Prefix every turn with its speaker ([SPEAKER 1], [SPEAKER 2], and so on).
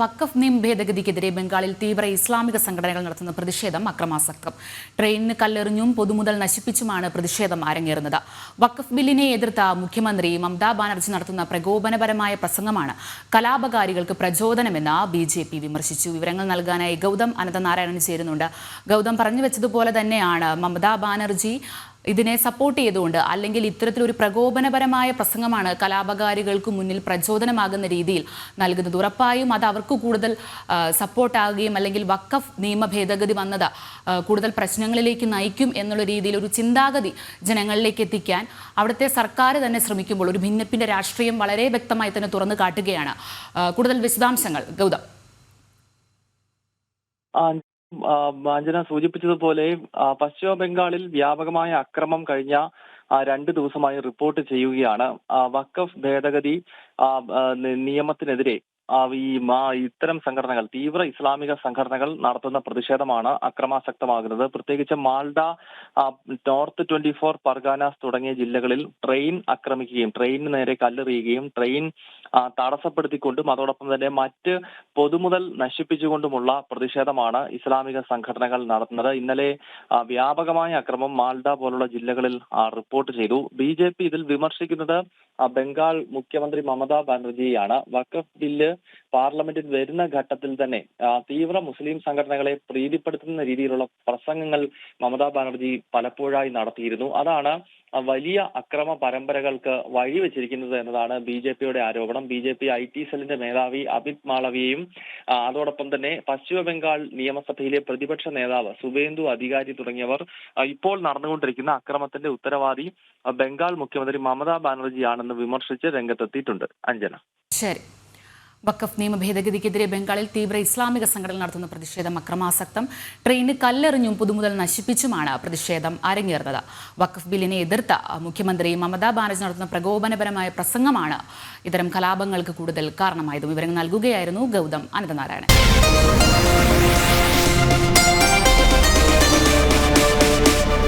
[SPEAKER 1] വഖഫ് നിയം ഭേദഗതിക്കെതിരെ ബംഗാളിൽ തീവ്ര ഇസ്ലാമിക സംഘടനകൾ നടത്തുന്ന പ്രതിഷേധം അക്രമാസക്തം. ട്രെയിനിന് കല്ലെറിഞ്ഞും പൊതുമുതൽ നശിപ്പിച്ചുമാണ് പ്രതിഷേധം അരങ്ങേറുന്നത്. വഖഫ് ബില്ലിനെ എതിർത്ത മുഖ്യമന്ത്രി മമതാ ബാനർജി നടത്തുന്ന പ്രകോപനപരമായ പ്രസംഗമാണ് കലാപകാരികൾക്ക് പ്രചോദനമെന്ന് ബി ജെ പി വിമർശിച്ചു. വിവരങ്ങൾ നൽകാനായി ഗൗതം അനന്തനാരായണൻ ചേരുന്നുണ്ട്. ഗൗതം പറഞ്ഞു വെച്ചതുപോലെ തന്നെയാണ് മമതാ ബാനർജി ഇതിനെ സപ്പോർട്ട് ചെയ്തുകൊണ്ട് അല്ലെങ്കിൽ ഇത്തരത്തിലൊരു പ്രകോപനപരമായ പ്രസംഗമാണ് കലാപകാരികൾക്ക് മുന്നിൽ പ്രചോദനമാകുന്ന രീതിയിൽ നൽകുന്നത്. ഉറപ്പായും അത് അവർക്ക് കൂടുതൽ സപ്പോർട്ടാകുകയും അല്ലെങ്കിൽ വക്കഫ് നിയമ ഭേദഗതി വന്നത് കൂടുതൽ പ്രശ്നങ്ങളിലേക്ക് നയിക്കും എന്നുള്ള രീതിയിൽ ഒരു ചിന്താഗതി ജനങ്ങളിലേക്ക് എത്തിക്കാൻ അവിടുത്തെ സർക്കാർ തന്നെ ശ്രമിക്കുമ്പോൾ ഒരു ഭിന്നപ്പിന്റെ രാഷ്ട്രീയം വളരെ വ്യക്തമായി തന്നെ തുറന്നു കാട്ടുകയാണ്. കൂടുതൽ വിശദാംശങ്ങൾ ഗൗതം.
[SPEAKER 2] അഞ്ജന സൂചിപ്പിച്ചതുപോലെ പശ്ചിമ ബംഗാളിൽ വ്യാപകമായ അക്രമം കഴിഞ്ഞ രണ്ട് ദിവസമായി റിപ്പോർട്ട് ചെയ്യുകയാണ്. വഖഫ് ഭേദഗതി നിയമത്തിനെതിരെ ഈ ഇത്തരം സംഘടനകൾ തീവ്ര ഇസ്ലാമിക സംഘടനകൾ നടത്തുന്ന പ്രതിഷേധമാണ് അക്രമാസക്തമാകുന്നത്. പ്രത്യേകിച്ച് Malda north twenty four Parganas തുടങ്ങിയ ജില്ലകളിൽ ട്രെയിൻ ആക്രമിക്കുകയും ട്രെയിനിന് നേരെ കല്ലെറിയുകയും ട്രെയിൻ തടസ്സപ്പെടുത്തിക്കൊണ്ടും അതോടൊപ്പം തന്നെ മറ്റ് പൊതുമുതൽ നശിപ്പിച്ചുകൊണ്ടുമുള്ള പ്രതിഷേധമാണ് ഇസ്ലാമിക സംഘടനകൾ നടത്തുന്നത്. ഇന്നലെ വ്യാപകമായ അക്രമം മാൽഡ പോലുള്ള ജില്ലകളിൽ റിപ്പോർട്ട് ചെയ്തു. ബി ഇതിൽ വിമർശിക്കുന്നത് ബംഗാൾ മുഖ്യമന്ത്രി മമതാ ബാനർജിയാണ്. വഖഫ് ബില്ല് പാർലമെന്റിൽ വരുന്ന ഘട്ടത്തിൽ തന്നെ തീവ്ര മുസ്ലിം സംഘടനകളെ പ്രീതിപ്പെടുത്തുന്ന രീതിയിലുള്ള പ്രസംഗങ്ങൾ മമതാ ബാനർജി പലപ്പോഴായി നടത്തിയിരുന്നു. അതാണ് വലിയ അക്രമ പരമ്പരകൾക്ക് വഴിവെച്ചിരിക്കുന്നത് എന്നതാണ് ബി ജെ പിയുടെ ആരോപണം. B J P I T സെല്ലിന്റെ മേധാവി അമിത് മാളവിയെയും അതോടൊപ്പം തന്നെ പശ്ചിമ ബംഗാൾ നിയമസഭയിലെ പ്രതിപക്ഷ നേതാവ് സുവേന്ദു അധികാരി തുടങ്ങിയവർ ഇപ്പോൾ നടന്നുകൊണ്ടിരിക്കുന്ന അക്രമത്തിന്റെ ഉത്തരവാദി ബംഗാൾ മുഖ്യമന്ത്രി മമതാ ബാനർജിയാണെന്ന് വിമർശിച്ച് രംഗത്തെത്തിയിട്ടുണ്ട്. അഞ്ജന.
[SPEAKER 1] ശരി. വഖഫ് നിയമ ഭേദഗതിക്കെതിരെ ബംഗാളിൽ തീവ്ര ഇസ്ലാമിക സംഘടന നടത്തുന്ന പ്രതിഷേധം അക്രമാസക്തം. ട്രെയിന് കല്ലെറിഞ്ഞും പുതുമുതൽ നശിപ്പിച്ചുമാണ് പ്രതിഷേധം അരങ്ങേറുന്നത്. വഖഫ് ബില്ലിനെ എതിർത്ത മുഖ്യമന്ത്രി മമതാ ബാനർജി നടത്തുന്ന പ്രകോപനപരമായ പ്രസംഗമാണ് ഇത്തരം കലാപങ്ങൾക്ക് കൂടുതൽ കാരണമായതും. വിവരങ്ങൾ നൽകുകയായിരുന്നു ഗൗതം അനന്തനാരായണൻ.